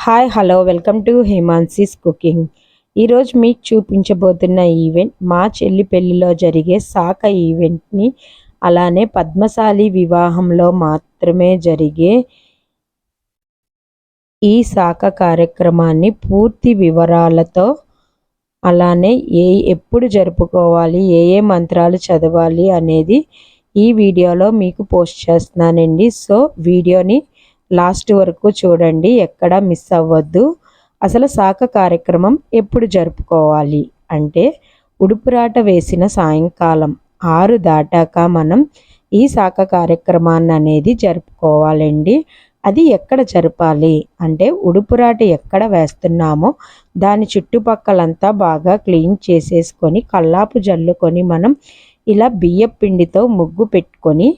Hi hello welcome to Hemansi's cooking. ఈరోజు మీకు చూపించబోతున్న event మా చెల్లి పెళ్ళిలో జరిగే సాక ఈవెంట్ని అలానే పద్మశాలి వివాహంలో మాత్రమే జరిగే ఈ సాక కార్యక్రమాన్ని పూర్తి వివరాలతో అలానే ఏ ఎప్పుడు జరుపుకోవాలి ఏ ఏ మంత్రాలు చదవాలి అనేది ఈ వీడియోలో మీకు పోస్ట్ చేస్తున్నానండి. సో వీడియోని లాస్ట్ వరకు చూడండి ఎక్కడ మిస్ అవ్వద్దు. అసలు శాఖ కార్యక్రమం ఎప్పుడు జరుపుకోవాలి? అంటే ఉడుపురాట వేసిన సాయంకాలం ఆరు దాటాక మనం ఈ శాఖ కార్యక్రమాన్ని అనేది జరుపుకోవాలండి. అది ఎక్కడ జరపాలి? అంటే ఉడుపురాట ఎక్కడ వేస్తున్నామో దాని చుట్టుపక్కలంతా బాగా క్లీన్ చేసేసుకొని కల్లాపు జల్లుకొని మనం ఇలా బియ్యపిండితో ముగ్గు పెట్టుకొని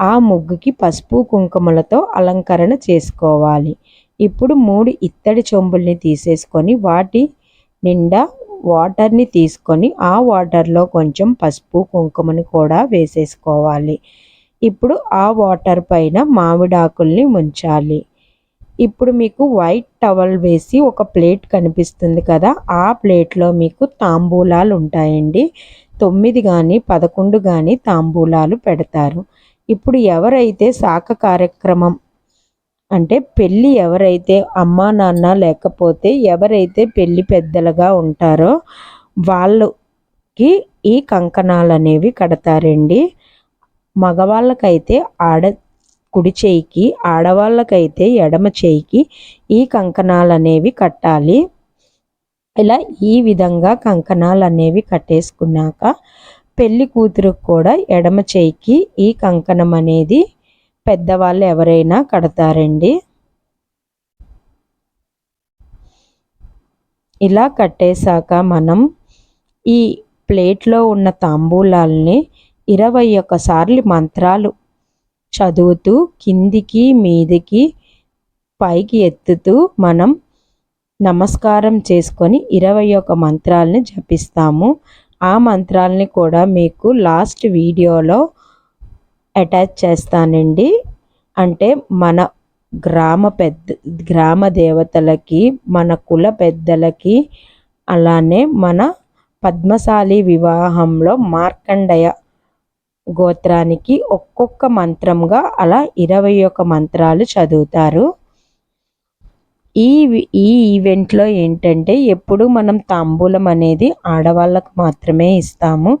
ఆ ముగ్గుకి పసుపు కుంకుమలతో అలంకరణ చేసుకోవాలి. ఇప్పుడు మూడు ఇత్తడి చెంబుల్ని తీసేసుకొని వాటి నిండా వాటర్ని తీసుకొని ఆ వాటర్లో కొంచెం పసుపు కుంకుమని కూడా వేసేసుకోవాలి. ఇప్పుడు ఆ వాటర్ పైన మామిడాకుల్ని ముంచాలి. ఇప్పుడు మీకు వైట్ టవల్ వేసి ఒక ప్లేట్ కనిపిస్తుంది కదా ఆ ప్లేట్లో మీకు తాంబూలాలు ఉంటాయండి. తొమ్మిది కానీ పదకొండు కానీ తాంబూలాలు పెడతారు. ఇప్పుడు ఎవరైతే శాఖ కార్యక్రమం అంటే పెళ్ళి ఎవరైతే అమ్మా నాన్న లేకపోతే ఎవరైతే పెళ్ళి పెద్దలుగా ఉంటారో వాళ్ళకి ఈ కంకణాలు అనేవి కడతారండి. మగవాళ్ళకైతే ఆడ కుడి చేయికి ఆడవాళ్ళకైతే ఎడమ చేయికి ఈ కంకణాలు అనేవి కట్టాలి. ఇలా ఈ విధంగా కంకణాలు అనేవి కట్టేసుకున్నాక పెళ్ళి కూతురుకు కూడా ఎడమ చేయికి ఈ కంకణం అనేది పెద్దవాళ్ళు ఎవరైనా కడతారండి. ఇలా కట్టేశాక మనం ఈ ప్లేట్లో ఉన్న తాంబూలాల్ని ఇరవై సార్లు మంత్రాలు చదువుతూ కిందికి మీదికి పైకి ఎత్తుతూ మనం నమస్కారం చేసుకొని ఇరవై ఒక మంత్రాలని జపిస్తాము. ఆ మంత్రాలని కూడా మీకు లాస్ట్ వీడియోలో అటాచ్ చేస్తానండి. అంటే మన గ్రామ పెద్ద గ్రామ దేవతలకి మన కుల పెద్దలకి అలానే మన పద్మశాలి వివాహంలో మార్కండయ గోత్రానికి ఒక్కొక్క మంత్రంగా అలా ఇరవై ఒక మంత్రాలు చదువుతారు. ఈ ఈ ఈవెంట్లో ఏంటంటే ఎప్పుడు మనం తాంబూలం అనేది ఆడవాళ్ళకు మాత్రమే ఇస్తాము.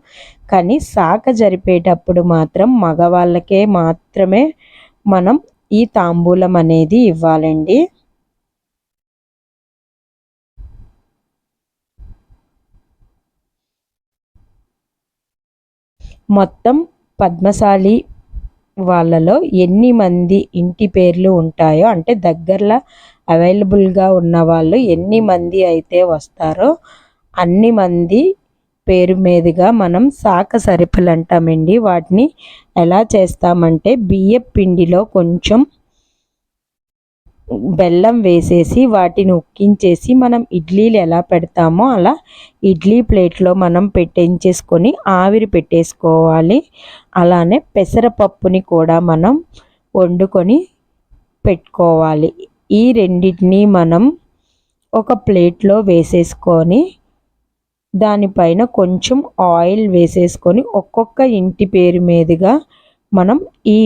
కానీ శాఖ జరిపేటప్పుడు మాత్రం మగవాళ్ళకే మాత్రమే మనం ఈ తాంబూలం అనేది ఇవ్వాలండి. మొత్తం పద్మశాలి వాళ్ళలో ఎన్ని మంది ఇంటి పేర్లు ఉంటాయో అంటే దగ్గరలో అవైలబుల్గా ఉన్న వాళ్ళు ఎన్ని మంది అయితే వస్తారో అన్ని మంది పేరు మీదుగా మనం శాఖ సరిపులు అంటామండి. వాటిని ఎలా చేస్తామంటే బియ్య పిండిలో కొంచెం బెల్లం వేసేసి వాటిని ఉక్కించేసి మనం ఇడ్లీలు ఎలా పెడతామో అలా ఇడ్లీ ప్లేట్లో మనం పెట్టించేసుకొని ఆవిరి పెట్టేసుకోవాలి. అలానే పెసరపప్పుని కూడా మనం వండుకొని పెట్టుకోవాలి. ఈ రెండింటిని మనం ఒక ప్లేట్లో వేసేసుకొని దానిపైన కొంచెం ఆయిల్ వేసేసుకొని ఒక్కొక్క ఇంటి పేరు మీదుగా మనం ఈ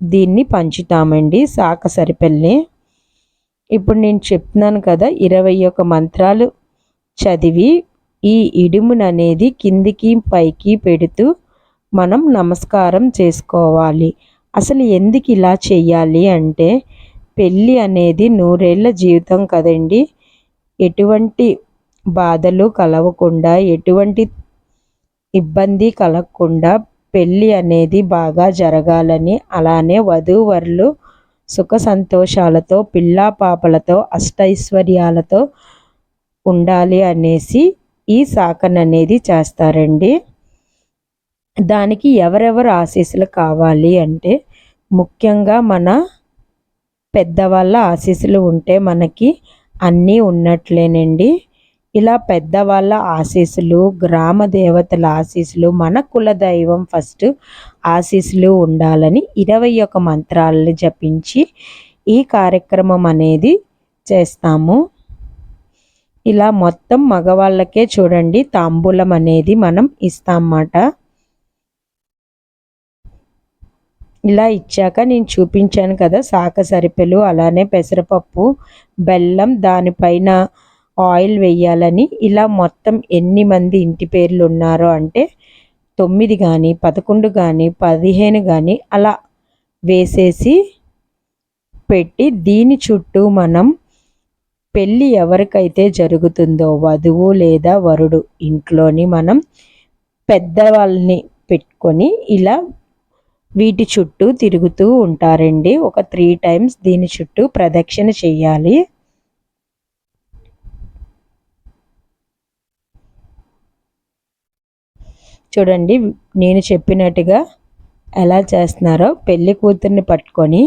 దీన్ని పంచుతామండి శాఖ సరిపల్లి. ఇప్పుడు నేను చెప్తున్నాను కదా ఇరవై ఒక మంత్రాలు చదివి ఈ ఇడుముననేది కిందికి పైకి పెడుతూ మనం నమస్కారం చేసుకోవాలి. అసలు ఎందుకు ఇలా చెయ్యాలి అంటే పెళ్ళి అనేది నూరేళ్ళ జీవితం కదండి. ఎటువంటి బాధలు కలవకుండా ఎటువంటి ఇబ్బంది కలగకుండా పెళ్ళి అనేది బాగా జరగాలని అలానే వధూవరులు సుఖ సంతోషాలతో పిల్లా పాపలతో అష్టైశ్వర్యాలతో ఉండాలి అనేసి ఈ సాకన్ అనేది చేస్తారండి. దానికి ఎవరెవరు ఆశీస్సులు కావాలి అంటే ముఖ్యంగా మన పెద్దవాళ్ళ ఆశీస్సులు ఉంటే మనకి అన్నీ ఉన్నట్లేనండి. ఇలా పెద్దవాళ్ళ ఆశీస్సులు గ్రామ దేవతల ఆశీస్సులు మన కుల దైవం ఫస్ట్ ఆశీస్సులు ఉండాలని ఇరవై ఒక మంత్రాలను జపించి ఈ కార్యక్రమం అనేది చేస్తాము. ఇలా మొత్తం మగవాళ్ళకే చూడండి తాంబూలం అనేది మనం ఇస్తామన్నమాట ఇలా ఇచ్చాక నేను చూపించాను కదా శాఖ సరిపెలు అలానే పెసరపప్పు బెల్లం దానిపైన ఆయిల్ వేయాలని. ఇలా మొత్తం ఎన్ని మంది ఇంటి పేర్లు ఉన్నారో అంటే తొమ్మిది కానీ పదకొండు కానీ పదిహేను కానీ అలా వేసేసి పెట్టి దీని చుట్టూ మనం పెళ్ళి ఎవరికైతే జరుగుతుందో వధువు లేదా వరుడు ఇంట్లోని మనం పెద్దవాళ్ళని పెట్టుకొని ఇలా వీటి చుట్టూ తిరుగుతూ ఉంటారండి. ఒక త్రీ టైమ్స్ దీని చుట్టూ ప్రదక్షిణ చేయాలి. చూడండి నేను చెప్పినట్టుగా ఎలా చేస్తున్నారో పెళ్ళి కూతుర్ని పట్టుకొని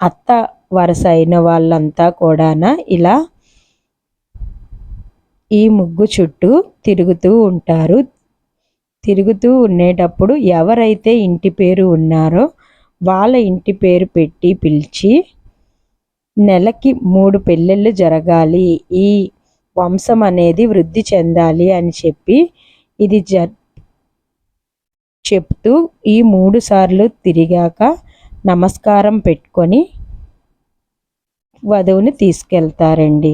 అత్త వరస అయిన వాళ్ళంతా కూడాన ఇలా ఈ ముగ్గు చుట్టూ తిరుగుతూ ఉంటారు. తిరుగుతూ ఉండేటప్పుడు ఎవరైతే ఇంటి పేరు ఉన్నారో వాళ్ళ ఇంటి పేరు పెట్టి పిలిచి నెలకి మూడు పెళ్ళిళ్ళు జరగాలి ఈ వంశం అనేది వృద్ధి చెందాలి అని చెప్పి ఇది జ చెప్తూ ఈ మూడు సార్లు తిరిగాక నమస్కారం పెట్టుకొని వధువుని తీసుకెళ్తారండి.